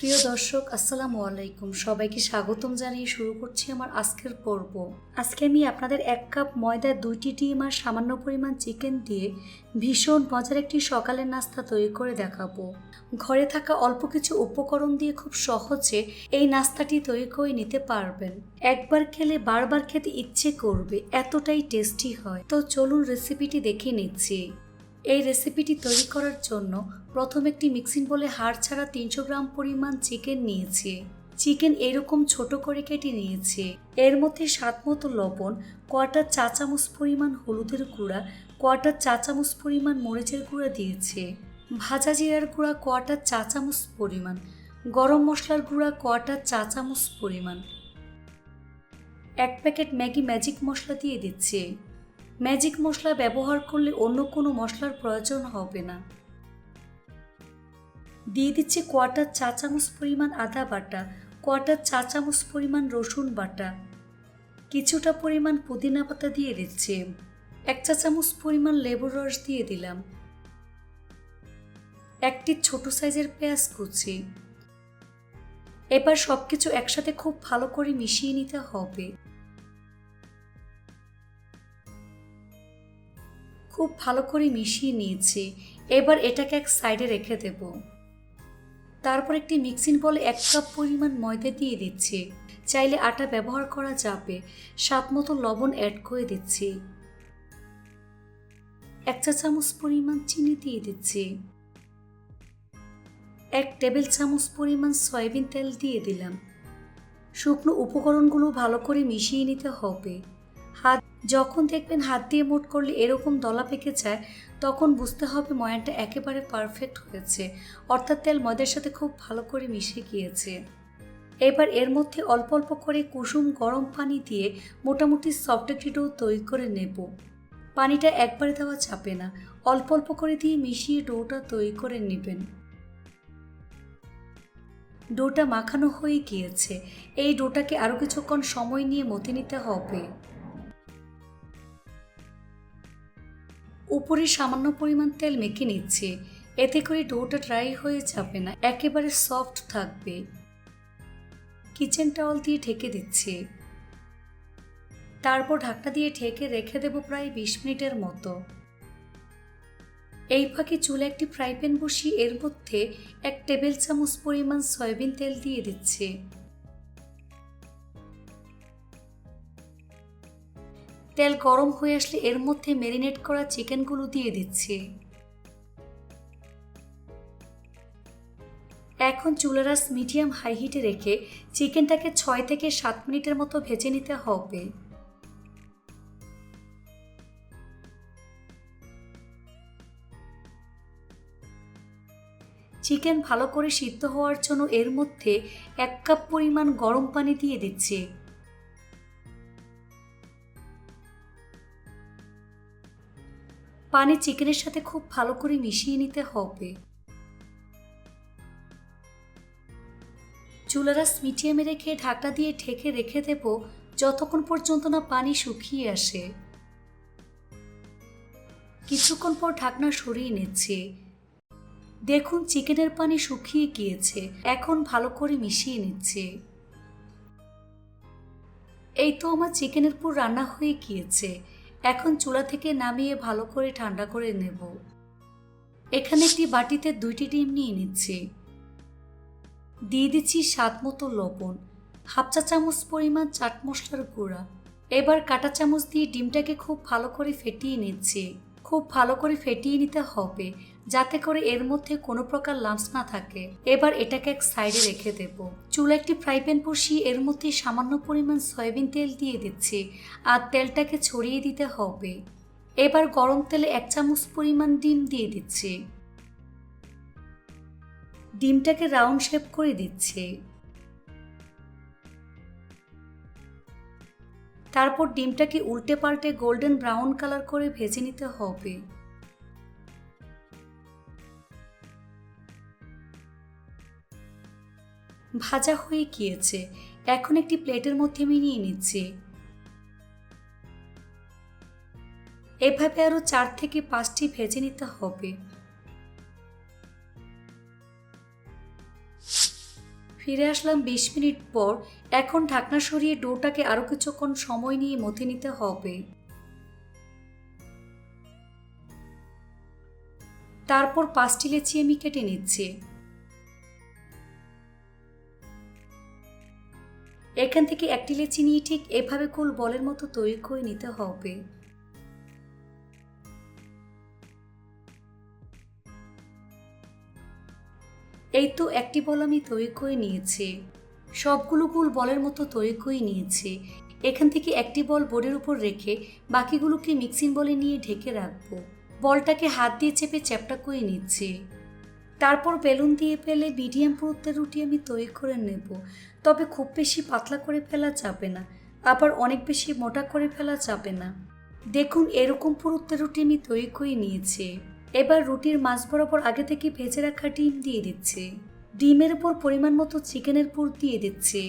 প্রিয় দর্শক, আসসালামু আলাইকুম। সবাইকে স্বাগতম জানিয়ে শুরু করছি আমার আজকের পর্ব। আজকে আমি আপনাদের এক কাপ ময়দা দুইটি ডিম আর সামান্য পরিমাণ চিকেন দিয়ে ভীষণ মজার একটি সকালের নাস্তা তৈরি করে দেখাবো। ঘরে থাকা অল্প কিছু উপকরণ দিয়ে খুব সহজে এই নাস্তাটি তৈরি করে নিতে পারবেন। একবার খেলে বারবার খেতে ইচ্ছে করবে, এতটাই টেস্টি হয়। তো চলুন রেসিপিটি দেখে নিচ্ছি। এই রেসিপিটি তৈরি করার জন্য প্রথম একটি মিক্সিং বলে হাড় ছাড়া তিনশো গ্রাম পরিমাণ চিকেন নিয়েছি। চিকেন এরকম ছোট করে কেটে নিয়েছি। এর মধ্যে স্বাদ মতো লবণ কোয়াটার চা চামচ পরিমাণ হলুদের গুঁড়া কোয়াটার চা চামচ পরিমাণ মরিচের গুঁড়া দিয়েছে। ভাজা জিরার গুঁড়া কোয়াটার চা চামচ পরিমাণ, গরম মশলার গুঁড়া কোয়াটার চা চামচ পরিমাণ। এক প্যাকেট ম্যাগি ম্যাজিক মশলা দিয়ে দিচ্ছে। ম্যাজিক মশলা ব্যবহার করলে অন্য কোনো মশলার প্রয়োজন হবে না। দিয়ে দিচ্ছে কোয়াটার চা চামচ পরিমাণ আদা বাটা কোয়াটার চা চামচ পরিমাণ রসুন বাটা। কিছুটা পরিমাণ পুদিনা পাতা দিয়ে দিচ্ছে। এক চা চামচ পরিমাণ লেবুর রস দিয়ে দিলাম। একটি ছোট সাইজের পেঁয়াজ কুচি। এবার সব কিছু একসাথে খুব ভালো করে মিশিয়ে নিতে হবে। খুব ভালো করে মিশিয়ে নিয়েছি। এবার এটাকে এক সাইডে রেখে দেব। তারপর একটি মিক্সিং বলে এক কাপ পরিমাণ ময়দা দিয়ে দিচ্ছি। চাইলে আটা ব্যবহার করা যাবে। স্বাদ মতো লবণ অ্যাড করে দিচ্ছি। এক চা চামচ পরিমাণ চিনি দিয়ে দিচ্ছি। এক টেবিল চামচ পরিমাণ সয়াবিন তেল দিয়ে দিলাম। শুকনো উপকরণগুলো ভালো করে মিশিয়ে নিতে হবে। হাত যখন দেখবেন হাত দিয়ে মোট করলে এরকম দলা পেকে যায়, তখন বুঝতে হবে ময়ানটা একেবারে পারফেক্ট হয়েছে। অর্থাৎ তেল ময়দার সাথে খুব ভালো করে মিশে গিয়েছে। এবার এর মধ্যে অল্প অল্প করে কুসুম গরম পানি দিয়ে মোটামুটি সফট একটি ডো তৈরি করে নেব। পানিটা একবারে দেওয়া চাপে না, অল্প অল্প করে দিয়ে মিশিয়ে ডোটা তৈরি করে নেবেন। ডোটা মাখানো হয়ে গিয়েছে, এই ডোটাকে আরও কিছুক্ষণ সময় নিয়ে মতে নিতে হবে। উপরে সামান্য পরিমাণ তেল মেখে নিচ্ছে। এতে করে ডোটা ড্রাই হয়ে যাবে না, একেবারে সফট থাকবে। কিচেন টাওয়াল দিয়ে ঢেকে দিচ্ছে। তারপর ঢাকনা দিয়ে ঢেকে রেখে দেব প্রায় বিশ মিনিটের মতো। এই ফাঁকে চুলে একটি ফ্রাই প্যান বসিয়ে এর মধ্যে এক টেবিল চামচ পরিমাণ সয়াবিন তেল দিয়ে দিচ্ছে। তেল গরম হয়ে আসলে এর মধ্যে ম্যারিনেট করা চিকেনগুলো দিয়ে দিচ্ছি। এখন চুলারাস মিডিয়াম হাই হিটে রেখে চিকেনটাকে ছয় থেকে সাত মিনিটের মতো ভেজে নিতে হবে। চিকেন ভালো করে সিদ্ধ হওয়ার জন্য এর মধ্যে এক কাপ পরিমাণ গরম পানি দিয়ে দিচ্ছে। পানি চিকেনের সাথে খুব ভালো করে মিশিয়ে নিতে হবে। চুলারাস মিডিয়ামে রেখে ঢাকনা দিয়ে ঢেকে রেখে দেব যতক্ষণ পর্যন্ত না পানি শুকিয়ে আসে। কিছুক্ষণ পর ঢাকনা সরিয়ে নিচ্ছে। দেখুন চিকেনের পানি শুকিয়ে গিয়েছে, এখন ভালো করে মিশিয়ে নিচ্ছে। এই তো আমার চিকেনের পুর রান্না হয়ে গিয়েছে। এখন চুলা থেকে নামিয়ে ভালো করে ঠান্ডা করে নেব। এখানে একটি বাটিতে দুইটি ডিম নিয়ে নিচ্ছি। দিয়ে দিচ্ছি স্বাদ মতো লবণ, হাফ চা চামচ পরিমাণ চাট মশলার গুঁড়া। এবার কাটা চামচ দিয়ে ডিমটাকে খুব ভালো করে ফেটিয়ে নিচ্ছি। খুব ভালো করে ফেটিয়ে নিতে হবে। যাতে করে এর মধ্যে কোনো প্রকার লাম্পস না থাকে। এবার এটাকে এক সাইডে রেখে দেব। চুলা একটি ফ্রাই প্যান বসিয়ে এর মধ্যে সামান্য পরিমাণ সয়াবিন তেল দিয়ে দিচ্ছি আর তেলটাকে ছড়িয়ে দিতে হবে। এবার গরম তেলে এক চামচ পরিমাণ ডিম দিয়ে দিচ্ছি। ডিমটাকে রাউন্ড শেপ করে দিচ্ছে। তারপর ডিমটাকে উল্টে পাল্টে গোল্ডেন ব্রাউন কালার করে ভেজে নিতে হবে। ভাজা হয়ে গিয়েছে। এখন একটি প্লেটের মধ্যে আমি নিয়ে নিচ্ছি। এভাবে আরও চার থেকে পাঁচটি ভেজে নিতে হবে। ফিরে আসলাম বিশ মিনিট পর। এখন ঢাকনা সরিয়ে ডোটাকে আরও কিছুক্ষণ সময় নিয়ে মথে নিতে হবে। তারপর পাঁচটি লেচি আমি কেটে নিচ্ছি। এখান থেকে একটি লেচি নিয়ে ঠিক এভাবে গোল বলের মতো তৈরি করে নিতে হবে। এই তো একটি বল আমি তৈরি করে নিয়েছি। সবগুলো গোল বলের মতো তৈরি করে নিয়েছি। এখান থেকে একটি বল বোর্ডের উপর রেখে বাকিগুলোকে মিক্সিং বলে নিয়ে ঢেকে রাখব। বলটাকে হাত দিয়ে চেপে চ্যাপটা করে নিচ্ছি। তারপর বেলুন দিয়ে পেলে মিডিয়াম পুরুত্বের রুটি আমি তৈরি করে নেব। তবে খুব বেশি পাতলা করে ফেলা যাবে না, আবার অনেক বেশি মোটা করে ফেলা যাবে না। দেখুন, এরকম পুরুত্বের রুটি আমি তৈরি করে নিয়েছি। এবার রুটির মাছ বরাবর আগে থেকে ভেজে রাখা ডিম দিয়ে দিচ্ছে। ডিমের উপর পরিমাণ মতো চিকেনের পুর দিয়ে দিচ্ছে।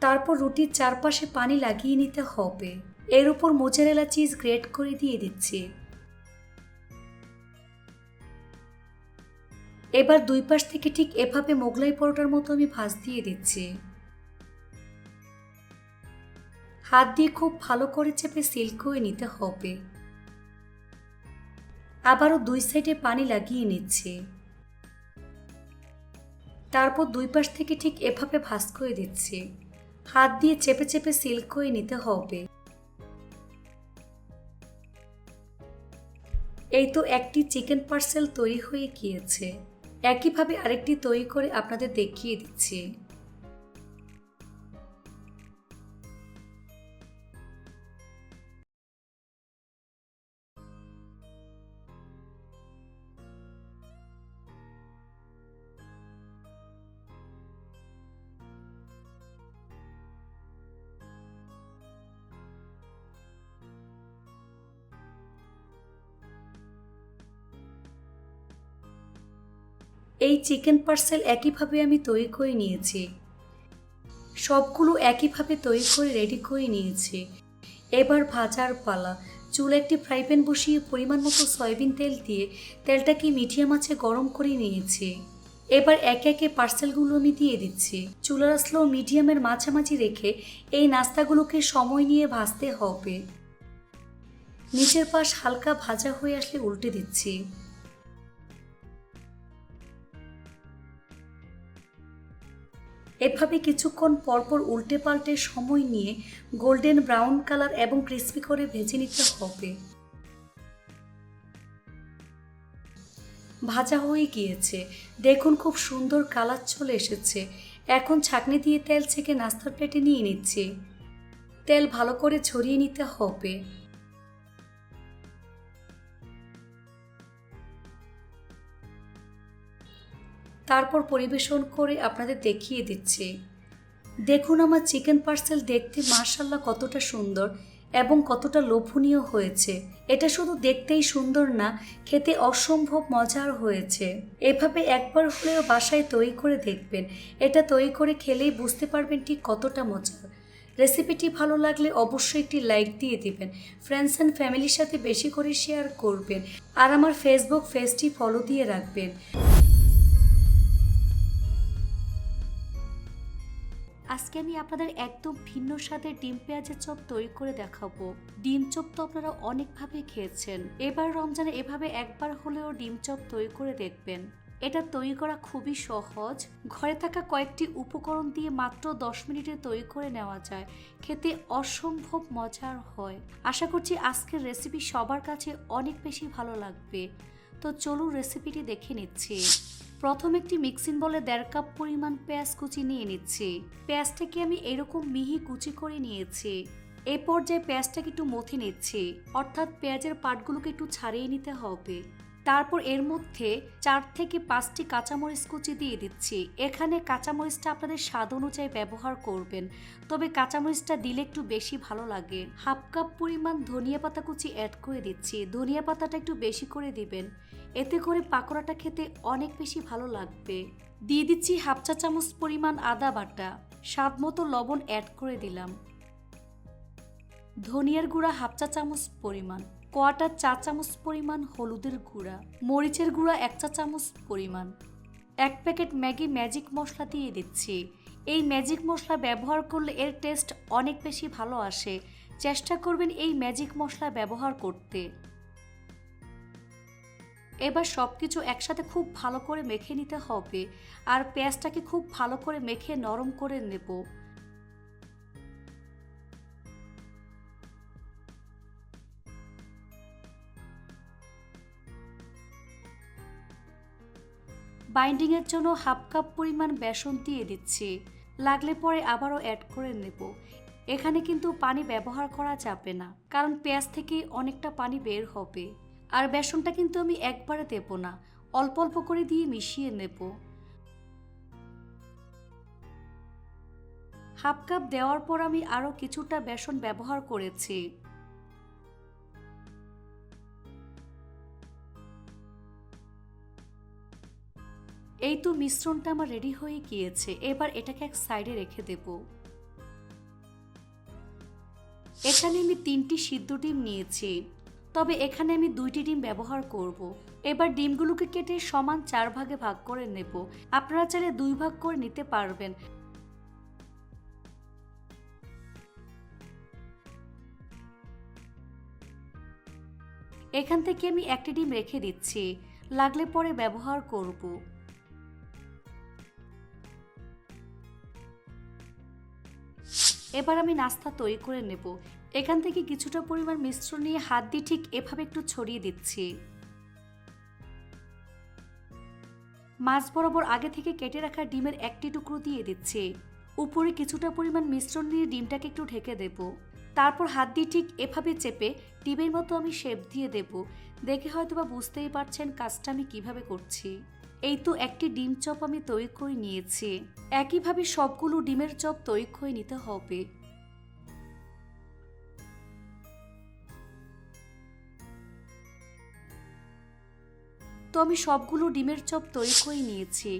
তারপর রুটির চারপাশে পানি লাগিয়ে নিতে হবে। এর উপর মোজারেলা চিজ গ্রেট করে দিয়ে দিচ্ছে। এবার দুই পাশ থেকে ঠিক এভাবে মোগলাই পরোটার মতো আমি ভাজ দিয়ে দিচ্ছি। হাত দিয়ে খুব ভালো করে চেপে সিল করে নিতে হবে। আবারও দুই সাইডে পানি লাগিয়ে নিচ্ছে। তারপর দুই পাশ থেকে ঠিক এভাবে ভাজ করে দিচ্ছে। হাত দিয়ে চেপে চেপে সিল করে নিতে হবে। এই তো একটি চিকেন পার্সেল তৈরি হয়ে গিয়েছে। একইভাবে আরেকটি তৈরি করে আপনাদের দেখিয়ে দিচ্ছি। চিকেন পার্সেল একইভাবে আমি তৈরি করে নিয়েছি। সবগুলো একইভাবে তৈরি করে রেডি করে নিয়েছি। এবার ভাজার পালা। চুল একটি ফ্রাই প্যান বসিয়ে পরিমাণ মতো সয়াবিন তেল দিয়ে তেলটাকে মিডিয়াম আছে গরম করে নিয়েছি। এবার একে একে পার্সেলগুলো আমি দিয়ে দিচ্ছি। চুলার স্লো মিডিয়ামের মাঝামাঝি রেখে এই নাস্তাগুলোকে সময় নিয়ে ভাজতে হবে। নিচের পাশ হালকা ভাজা হয়ে আসলে উল্টে দিচ্ছি। এভাবে কিছুক্ষণ পরপর উল্টে পাল্টে সময় নিয়ে গোল্ডেন ব্রাউন কালার এবং ক্রিস্পি করে ভেজে নিতে হবে। ভাজা হয়ে গিয়েছে। দেখুন খুব সুন্দর কালার চলে এসেছে। এখন ছাকনি দিয়ে তেল ছেঁকে নাস্তার প্লেটে নিয়ে নিচ্ছি। তেল ভালো করে ছড়িয়ে নিতে হবে। তারপর পরিবেশন করে আপনাদের দেখিয়ে দিচ্ছি। দেখুন আমার চিকেন পার্সেল দেখতে মার্শাল্লাহ কতটা সুন্দর এবং কতটা লোভনীয় হয়েছে। এটা শুধু দেখতেই সুন্দর না, খেতে অসম্ভব মজার হয়েছে। এভাবে একবার হলেও বাসায় তৈরি করে দেখবেন। এটা তৈরি করে খেলেই বুঝতে পারবেন ঠিক কতটা মজার। রেসিপিটি ভালো লাগলে অবশ্যই একটি লাইক দিয়ে দিবেন ফ্রেন্ডস অ্যান্ড ফ্যামিলির সাথে বেশি করে শেয়ার করবেন, আর আমার ফেসবুক পেজটি ফলো দিয়ে রাখবেন। আজকে আমি আপনাদের একদম ভিন্ন স্বাদের ডিম পেঁয়াজের চপ তৈরি করে দেখাবো। ডিম চপ তো আপনারা অনেকভাবে খেয়েছেন। এবার রমজানে এভাবে একবার হলেও ডিম চপ তৈরি করে দেখবেন। এটা তৈরি করা খুবই সহজ। ঘরে থাকা কয়েকটি উপকরণ দিয়ে মাত্র দশ মিনিটে তৈরি করে নেওয়া যায়। খেতে অসম্ভব মজার হয়। আশা করছি আজকের রেসিপি সবার কাছে অনেক বেশি ভালো লাগবে। তো চলুন রেসিপিটি দেখে নিচ্ছি। প্রথম একটি মিক্সিং বলে দেড় কাপ পরিমাণ পেঁয়াজ কুচি নিয়ে নিচ্ছি। পেঁয়াজটাকে আমি এরকম মিহি কুচি করে নিয়েছি। এই পর্যায়ে পেঁয়াজটাকে একটু মথে নিচ্ছি। অর্থাৎ পেঁয়াজের পাটগুলোকে একটু ছাড়িয়ে নিতে হবে। তারপর এর মধ্যে চার থেকে পাঁচটি কাঁচামরিচ কুচি দিয়ে দিচ্ছি। এখানে কাঁচামরিচটা আপনাদের স্বাদ অনুযায়ী ব্যবহার করবেন। তবে কাঁচামরিচটা দিলে একটু বেশি ভালো লাগে। হাফ কাপ পরিমাণ ধনিয়া পাতা কুচি অ্যাড করে দিচ্ছি। ধনিয়া পাতাটা একটু বেশি করে দিবেন। এতে করে পাকোড়াটা খেতে অনেক বেশি ভালো লাগবে। দিয়ে দিচ্ছি হাফ চা চামচ পরিমাণ আদা বাটা। স্বাদ মতো লবণ অ্যাড করে দিলাম। ধনিয়ার গুঁড়া হাফ চা চামচ পরিমাণ কোয়াটার চা চামচ পরিমাণ, হলুদের গুঁড়া, মরিচের গুঁড়া এক চা চামচ পরিমাণ। এক প্যাকেট ম্যাগি ম্যাজিক মশলা দিয়ে দিচ্ছি। এই ম্যাজিক মশলা ব্যবহার করলে এর টেস্ট অনেক বেশি ভালো আসে। চেষ্টা করবেন এই ম্যাজিক মশলা ব্যবহার করতে। এবার সব কিছু একসাথে খুব ভালো করে মেখে নিতে হবে আর পেঁয়াজটাকে খুব ভালো করে মেখে নরম করে নেব। বাইন্ডিংয়ের জন্য হাফ কাপ পরিমাণ বেসন দিয়ে দিচ্ছি। লাগলে পরে আবারও অ্যাড করে নেব। এখানে কিন্তু পানি ব্যবহার করা যাবে না, কারণ পেঁয়াজ থেকে অনেকটা পানি বের হবে। আর বেসনটা কিন্তু আমি একবারে দেব না। অল্প অল্প করে দিয়ে মিশিয়ে নেব। হাফ কাপ দেওয়ার পর আমি আরও কিছুটা বেসন ব্যবহার করেছি। এই তো মিশ্রণটা আমার রেডি হয়ে গিয়েছে। এবার এটাকে এক সাইডে রেখে দেব। এখানে আমি তিনটি সিদ্ধ ডিম নিয়েছি। তবে এখানে আমি দুইটি ডিম ব্যবহার করব। এবার ডিমগুলোকে কেটে সমান চার ভাগে ভাগ করে নেব। আপনারা চাইলে দুই ভাগ করে নিতে পারবেন। এখান থেকে আমি একটি ডিম রেখে দিচ্ছি। লাগলে পরে ব্যবহার করব। এবার আমি নাস্তা তৈরি করে নেব। এখান থেকে কিছুটা পরিমাণ মিশ্রণ নিয়ে হাত দিয়ে ঠিক এভাবে একটু ছড়িয়ে দিচ্ছি। মাছ বরাবর আগে থেকে কেটে রাখা ডিমের একটি টুকরো দিয়ে দিচ্ছি। উপরে কিছুটা পরিমাণ মিশ্রণ নিয়ে ডিমটাকে একটু ঢেকে দেব। তারপর হাত দিয়ে ঠিক এভাবে চেপে ডিমের মতো আমি শেপ দিয়ে দেব। দেখে হয়তো বা বুঝতেই পারছেন কাজটা আমি কীভাবে করছি। এই তো একটি ডিম চপ আমি তৈরি করে নিয়েছি। একইভাবে সবগুলো ডিমের চপ তৈরি করে নিতে হবে। তো আমি সবগুলো ডিমের চপ তৈরি করে নিয়েছি।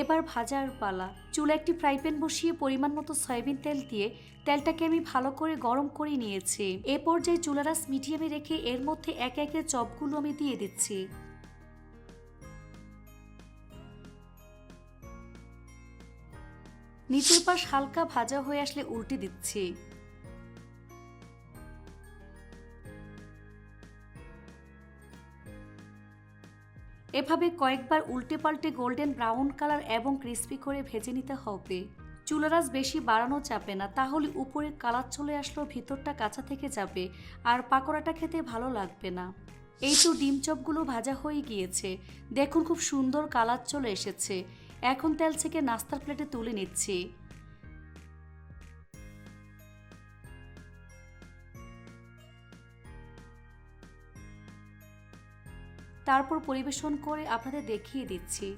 এবার ভাজার পালা। চুলা একটি ফ্রাই প্যান বসিয়ে পরিমাণ মতো সয়াবিন তেল দিয়ে তেলটাকে আমি ভালো করে গরম করে নিয়েছি। এ পর্যায়ে চুলারাস মিডিয়ামে রেখে এর মধ্যে একে একে চপগুলো আমি দিয়ে দিচ্ছি। নিচের পাশ হালকা ভাজা হয়ে আসলে উল্টে দিচ্ছি। এভাবে কয়েকবার উল্টে পাল্টে গোল্ডেন ব্রাউন কালার এবং ক্রিস্পি করে ভেজে নিতে হবে। চুলারাস বেশি বাড়ানো যাবে না, তাহলে উপরে কালার চলে আসলেও ভিতরটা কাঁচা থেকে যাবে, আর পাকোড়াটা খেতে ভালো লাগবে না। এই তো ডিম চপগুলো ভাজা হয়ে গিয়েছে। দেখুন খুব সুন্দর কালার চলে এসেছে। এখন তেল থেকে নাস্তার প্লেটে তুলে নিচ্ছি। তারপর পরিবেশন করে আপনাদের দেখিয়ে দিচ্ছি।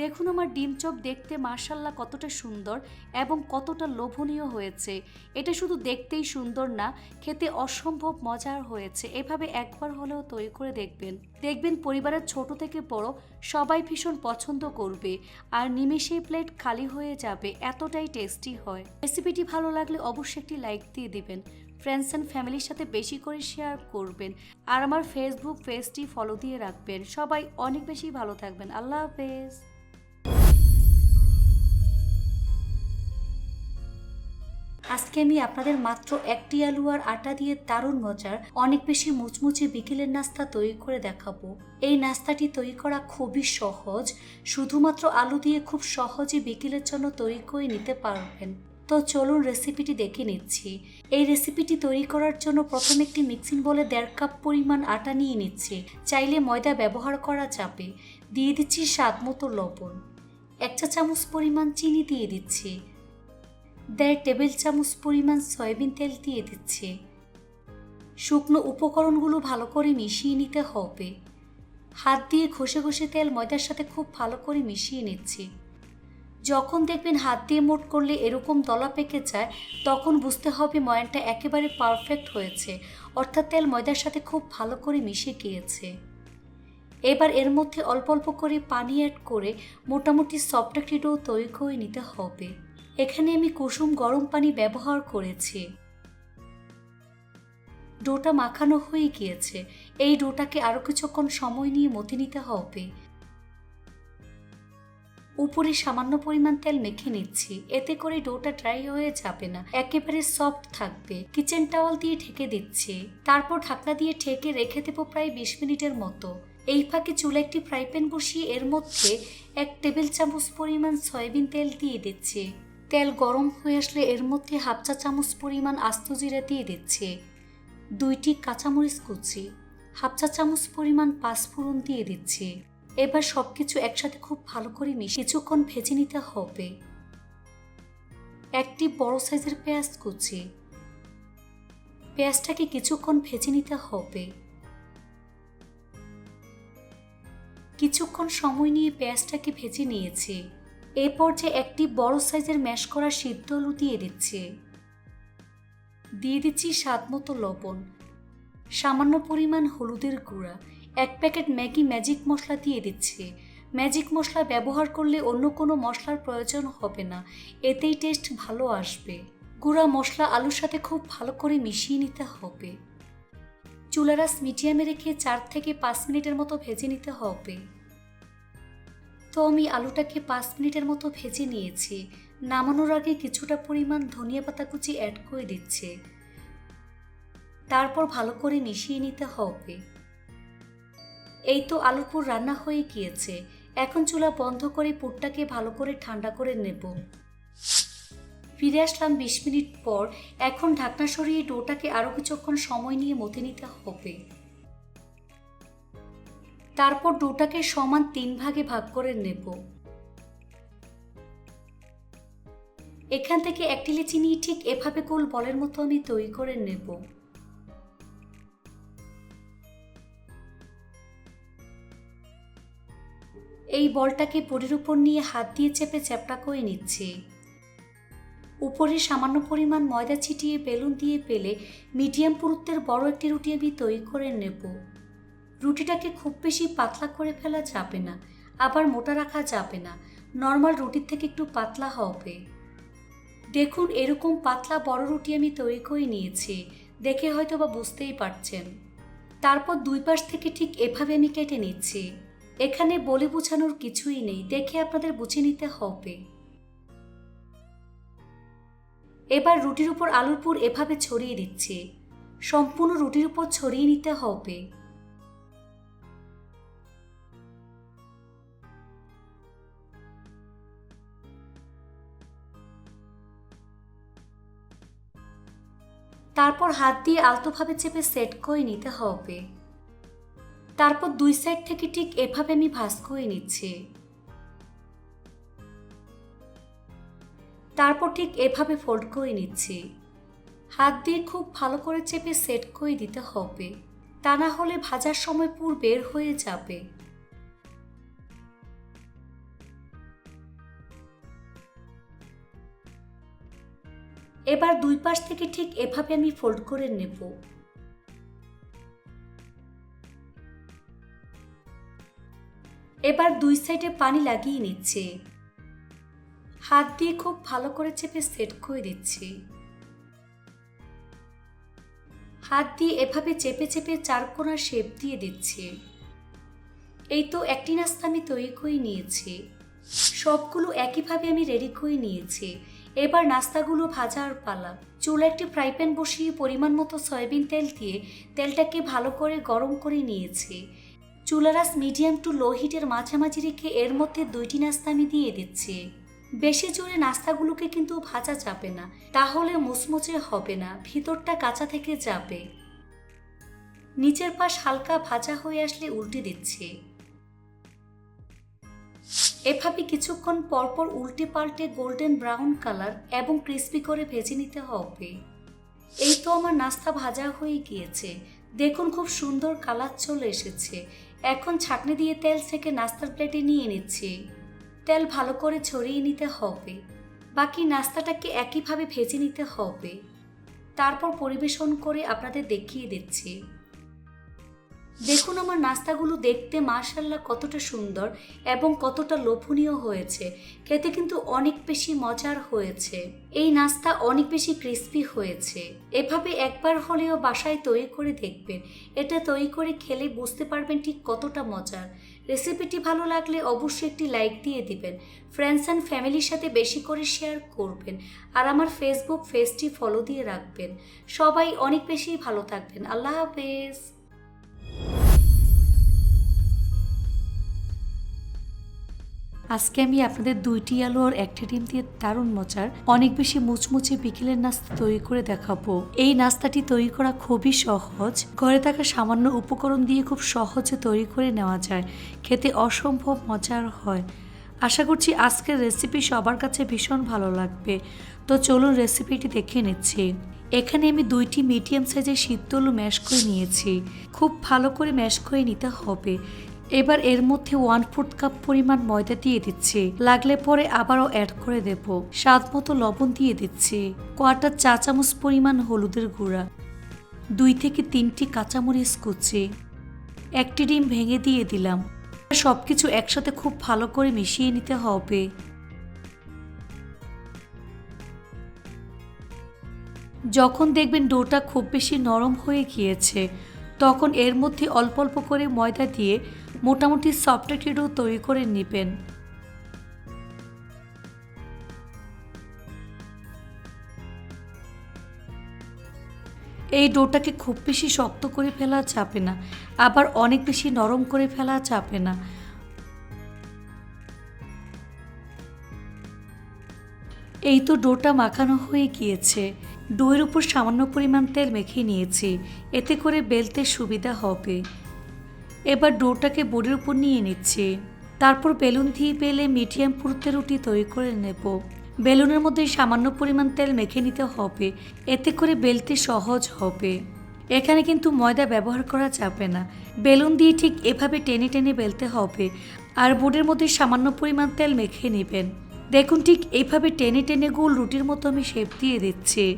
দেখুন আমার ডিম চপ দেখতে মার্শাল্লাহ কতটা সুন্দর এবং কতটা লোভনীয় হয়েছে। এটা শুধু দেখতেই সুন্দর না, খেতে অসম্ভব মজার হয়েছে। এভাবে একবার হলেও তৈরি করে দেখবেন। দেখবেন পরিবারের ছোট থেকে বড় সবাই ভীষণ পছন্দ করবে আর নিমেষেই প্লেট খালি হয়ে যাবে, এতটাই টেস্টি হয়। রেসিপিটি ভালো লাগলে অবশ্যই একটি লাইক দিয়ে দিবেন। ফ্রেন্ডস অ্যান্ড ফ্যামিলির সাথে বেশি করে শেয়ার করবেন। আর আমার ফেসবুক পেজটি ফলো দিয়ে রাখবেন। সবাই অনেক বেশি ভালো থাকবেন। আল্লাহ হাফেজ। আজকে আমি আপনাদের মাত্র একটি আলু আর আটা দিয়ে দারুণ মজার, অনেক বেশি মুচমুচে বিকেলের নাস্তা তৈরি করে দেখাবো। এই নাস্তাটি তৈরি করা খুবই সহজ, শুধুমাত্র আলু দিয়ে খুব সহজে বিকেলের জন্য তৈরি করে নিতে পারবেন। তো চলুন রেসিপিটি দেখে নিচ্ছি। এই রেসিপিটি তৈরি করার জন্য প্রথম একটি মিক্সিং বলে দেড় কাপ পরিমাণ আটা নিয়ে নিচ্ছি। চাইলে ময়দা ব্যবহার করা যাবে। দিয়ে দিচ্ছি স্বাদ মতো লবণ। এক চা চামচ পরিমাণ চিনি দিয়ে দিচ্ছি। দেড় টেবিল চামচ পরিমাণ সয়াবিন তেল দিয়ে দিচ্ছে। শুকনো উপকরণগুলো ভালো করে মিশিয়ে নিতে হবে। হাত দিয়ে ঘষে ঘষে তেল ময়দার সাথে খুব ভালো করে মিশিয়ে নিচ্ছি। যখন দেখবেন হাত দিয়ে মোট করলে এরকম দলা পেকে যায়, তখন বুঝতে হবে ময়ানটা একেবারে পারফেক্ট হয়েছে। অর্থাৎ তেল ময়দার সাথে খুব ভালো করে মিশে গিয়েছে। এবার এর মধ্যে অল্প অল্প করে পানি অ্যাড করে মোটামুটি সফট একটি ডো তৈরি করে নিতে হবে। এখানে আমি কুসুম গরম পানি ব্যবহার করেছি। ডোটা মাখানো হয়ে গিয়েছে। এই ডোটাকে আরও কিছুক্ষণ সময় নিয়ে মতে নিতে হবে। উপরে সামান্য পরিমাণ তেল মেখে নিচ্ছি। এতে করে ডোটা ড্রাই হয়ে যাবে না। একেবারে সফট থাকবে। কিচেন টাওয়াল দিয়ে ঢেকে দিচ্ছি। তারপর ঢাকনা দিয়ে ঢেকে রেখে দেবো প্রায় বিশ মিনিটের মতো। এই ফাঁকে চুলে একটি ফ্রাই প্যান বসিয়ে এর মধ্যে এক টেবিল চামচ পরিমাণ সয়াবিন তেল দিয়ে দিচ্ছি। তেল গরম হয়ে আসলে এর মধ্যে হাফ চা চামচ পরিমাণ আস্ত জিরা দিয়ে দিচ্ছে। দুইটি কাঁচামরিচ কুচি। হাফ চা চামচ পরিমাণ পাঁচফোড়ন দিয়ে দিচ্ছে। এবার সব কিছু একসাথে খুব ভালো করে মিশিয়ে কিছুক্ষণ ভেজে নিতে হবে। একটি বড় সাইজের পেঁয়াজ কুচি। পেঁয়াজটাকে কিছুক্ষণ ভেজে নিতে হবে। কিছুক্ষণ সময় নিয়ে পেঁয়াজটাকে ভেজে নিয়েছি। এরপর যে একটি বড় সাইজের ম্যাশ করা সিদ্ধ আলু দিয়ে দিচ্ছে। দিয়ে দিচ্ছি স্বাদ মতো লবণ, সামান্য পরিমাণ হলুদের গুঁড়া এক প্যাকেট ম্যাগি ম্যাজিক মশলা দিয়ে দিচ্ছে। ম্যাজিক মশলা ব্যবহার করলে অন্য কোনো মশলার প্রয়োজন হবে না। এতেই টেস্ট ভালো আসবে। গুঁড়া মশলা আলুর সাথে খুব ভালো করে মিশিয়ে নিতে হবে। চুলারাস মিডিয়ামে রেখে চার থেকে পাঁচ মিনিটের মতো ভেজে নিতে হবে। তো আমি আলুটাকে পাঁচ মিনিটের মতো ভেজে নিয়েছি। নামানোর আগে কিছুটা পরিমাণ ধনিয়া পাতা কুচি অ্যাড করে দিচ্ছে। তারপর ভালো করে মিশিয়ে নিতে হবে। এই তো আলুর পুর রান্না হয়ে গিয়েছে। এখন চুলা বন্ধ করে পুরটাকে ভালো করে ঠান্ডা করে নেব। ফিরে আসলাম বিশ মিনিট পর। এখন ঢাকনা সরিয়ে ডোটাকে আরও কিছুক্ষণ সময় নিয়ে মতে নিতে হবে। তারপর ডোটাকে সমান তিন ভাগে ভাগ করে নেব। এখান থেকে একটি লিচি নিয়ে ঠিক এভাবে গোল বলের মতো আমি তৈরি করে নেব। এই বলটাকে পরির উপর নিয়ে হাত দিয়ে চেপে চ্যাপটা করে নিচ্ছে। উপরে সামান্য পরিমাণ ময়দা ছিটিয়ে বেলুন দিয়ে পেলে মিডিয়াম পুরুত্বের বড় একটি রুটি আমি তৈরি করে নেব। রুটিটাকে খুব বেশি পাতলা করে ফেলা যাবে না, আবার মোটা রাখা যাবে না, নর্মাল রুটির থেকে একটু পাতলা হবে। দেখুন, এরকম পাতলা বড় রুটি আমি তৈরি করে নিয়েছি, দেখে হয়তো বা বুঝতেই পারছেন। তারপর দুই পাশ থেকে ঠিক এভাবে আমি কেটে নিচ্ছি। এখানে বলে বোঝানোর কিছুই নেই, দেখে আপনাদের বুঝে নিতে হবে। এবার রুটির উপর আলুর পুর এভাবে ছড়িয়ে দিচ্ছি। সম্পূর্ণ রুটির উপর ছড়িয়ে নিতে হবে। তারপর হাত দিয়ে আলতোভাবে চেপে সেট করে নিতে হবে। তারপর দুই সাইড থেকে ঠিক এভাবে আমি ভাঁজ করে নিচ্ছি। তারপর ঠিক এভাবে ফোল্ড করে নিচ্ছি। হাত দিয়ে খুব ভালো করে চেপে সেট করে দিতে হবে। তা না হলে ভাজার সময় পুর বের হয়ে যাবে। এবার দুই পাশ থেকে ঠিক এভাবে আমি ফোল্ড করে নেব। এবার দুই সাইডে পানি লাগিয়ে নিচ্ছে। হাত দিয়ে খুব ভালো করে চেপে সেট করে দিচ্ছি। হাত দিয়ে এভাবে চেপে চেপে চার কোনার শেপ দিয়ে দিচ্ছে। এই তো একটি নাস্তা আমি তৈরি করে নিয়েছি। সবগুলো একইভাবে আমি রেডি করে নিয়েছি। এবার নাস্তাগুলো ভাজা আর পালা। চুলা একটি ফ্রাই প্যান বসিয়ে পরিমাণ মতো সয়াবিন তেল দিয়ে তেলটাকে ভালো করে গরম করে নিয়েছি। চুলারাস মিডিয়াম টু লো হিটের মাঝামাঝি রেখে এর মধ্যে দুইটি নাস্তা আমি দিয়ে দিচ্ছি। বেশি জোরে নাস্তাগুলোকে কিন্তু ভাজা যাবে না, তাহলে মুচমুচে হবে না, ভিতরটা কাঁচা থেকে যাবে। নিচের পাশ হালকা ভাজা হয়ে আসলে উল্টে দিচ্ছি। এভাবে কিছুক্ষণ পরপর উল্টে পাল্টে গোল্ডেন ব্রাউন কালার এবং ক্রিস্পি করে ভেজে নিতে হবে। এই তো আমার নাস্তা ভাজা হয়ে গিয়েছে। দেখুন খুব সুন্দর কালার চলে এসেছে। এখন ছাঁকনি দিয়ে তেল থেকে নাস্তার প্লেটে নিয়ে নিচ্ছি। তেল ভালো করে ছড়িয়ে নিতে হবে। বাকি নাস্তাটাকে একইভাবে ভেজে নিতে হবে। তারপর পরিবেশন করে আপনাদের দেখিয়ে দিচ্ছি। দেখুন আমার নাস্তাগুলো দেখতে মার্শাল্লাহ কতটা সুন্দর এবং কতটা লোভনীয় হয়েছে। খেতে কিন্তু অনেক বেশি মজার হয়েছে। এই নাস্তা অনেক বেশি ক্রিস্পি হয়েছে। এভাবে একবার হলেও বাসায় তৈরি করে দেখবেন। এটা তৈরি করে খেলে বুঝতে পারবেন ঠিক কতটা মজার। রেসিপিটি ভালো লাগলে অবশ্যই একটি লাইক দিয়ে দিবেন। ফ্রেন্ডস অ্যান্ড ফ্যামিলির সাথে বেশি করে শেয়ার করবেন। আর আমার ফেসবুক পেজটি ফলো দিয়ে রাখবেন। সবাই অনেক বেশি ভালো থাকবেন। আল্লাহ হাফেজ। আজকে আমি আপনাদের দুইটি আলু আর একটা ডিম দিয়ে দারুণ মজার, অনেক বেশি মুচমুচে বিকেলের নাস্তা তৈরি করে দেখাবো। এই নাস্তাটি তৈরি করা খুবই সহজ, ঘরে থাকা সামান্য উপকরণ দিয়ে খুব সহজে তৈরি করে নেওয়া যায়। খেতে অসম্ভব মজার হয়। আশা করছি আজকের রেসিপি সবার কাছে ভীষণ ভালো লাগবে। তো চলুন রেসিপিটি দেখে নিচ্ছি। এখানে আমি দুইটি মিডিয়াম সাইজের আলু ম্যাশ করে নিয়েছি। খুব ভালো করে ম্যাশ করে নিতে হবে। এবার এর মধ্যে ওয়ান ফোর্থ কাপ পরিমাণ ময়দা দিয়ে দিচ্ছি। লাগলে পরে আবারও অ্যাড করে দেব। স্বাদ মতো লবণ দিয়ে দিচ্ছি। কোয়াটার চা চামচ পরিমাণ হলুদের গুঁড়া। দুই থেকে তিনটি কাঁচামরিচ কুচি। একটি ডিম ভেঙে দিয়ে দিলাম। সব কিছু একসাথে খুব ভালো করে মিশিয়ে নিতে হবে। যখন দেখবেন ডোটা খুব বেশি নরম হয়ে গিয়েছে, তখন এর মধ্যে অল্প অল্প করে ময়দা দিয়ে মোটামুটি সফট একটি ডো তৈরি করে নেবেন। এই ডোটাকে খুব বেশি শক্ত করে ফেলা যাবে না, আবার অনেক বেশি নরম করে ফেলা যাবে না। এই তো ডোটা মাখানো হয়ে গিয়েছে। ডোয়ের উপর সামান্য পরিমাণ তেল মেখে নিয়েছি। এতে করে বেলতে সুবিধা হবে। এবার ডোটাকে বোর্ডের উপর নিয়ে নিচ্ছি। তারপর বেলুন দিয়ে বেলে মিডিয়াম পুরুত্বের রুটি তৈরি করে নেব। বেলুনের মধ্যে সামান্য পরিমাণ তেল মেখে নিতে হবে। এতে করে বেলতে সহজ হবে। এখানে কিন্তু ময়দা ব্যবহার করা যাবে না। বেলুন দিয়ে ঠিক এভাবে টেনে টেনে বেলতে হবে। আর বোর্ডের মধ্যে সামান্য পরিমাণ তেল মেখে নেবেন। দেখুন ঠিক এইভাবে টেনে টেনে গোল রুটির মতো আমি শেপ দিয়ে দিচ্ছি।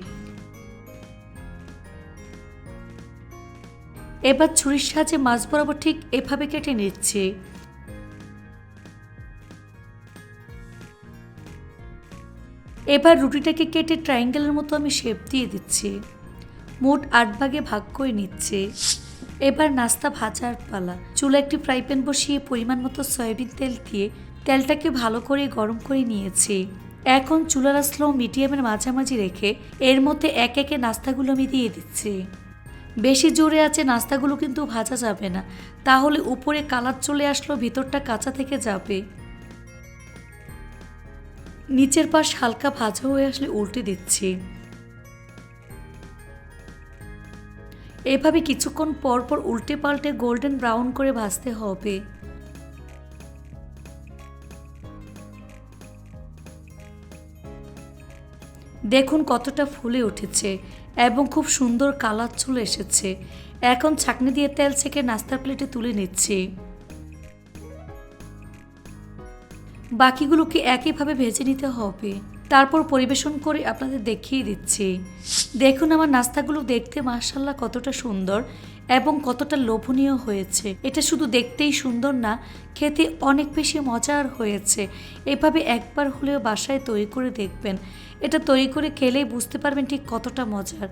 এবার ছুরির সাহায্যে মাছ বরাবর ঠিক এভাবে কেটে নিচ্ছি। এবার রুটিটাকে কেটে ট্রায়াঙ্গেলের মতো আমি শেপ দিয়ে দিচ্ছি। মোট আট ভাগে ভাগ করে নিচ্ছে। এবার নাস্তা ভাজার পালা। চুলা একটি ফ্রাই প্যান বসিয়ে পরিমাণ মতো সয়াবিন তেল দিয়ে তেলটাকে ভালো করে গরম করে নিয়েছি। এখন চুলার স্লো মিডিয়ামের মাঝামাঝি রেখে এর মধ্যে এক একে নাস্তাগুলো আমি দিয়ে দিচ্ছি। বেশি জোরে আছে নাস্তাগুলো কিন্তু ভাজা যাবে না। তাহলে উপরে কালার চলে আসলো, ভিতরটা কাঁচা থেকে যাবে। নিচের পাশ হালকা ভাজা হয়ে আসলে উল্টে দিচ্ছি। এভাবে কিছুক্ষণ পর পর উল্টে পাল্টে গোল্ডেন ব্রাউন করে ভাজতে হবে। দেখুন কতটা ফুলে উঠেছে। এবং খুব সুন্দর কালার চুল এসেছে। এখন ছাকনি দিয়ে তেল ছেঁকে নাস্তার প্লেটে তুলে নিচ্ছি। বাকিগুলোকে একইভাবে ভেজে নিতে হবে। তারপর পরিবেশন করে আপনাদের দেখিয়ে দিচ্ছি। দেখুন আমার নাস্তাগুলো দেখতে মার্শাল্লাহ কতটা সুন্দর এবং কতটা লোভনীয় হয়েছে। এটা শুধু দেখতেই সুন্দর না, খেতে অনেক বেশি মজার হয়েছে। এভাবে একবার হলেও বাসায় তৈরি করে দেখবেন। এটা তৈরি করে খেলেই বুঝতে পারবেন ঠিক কতটা মজার।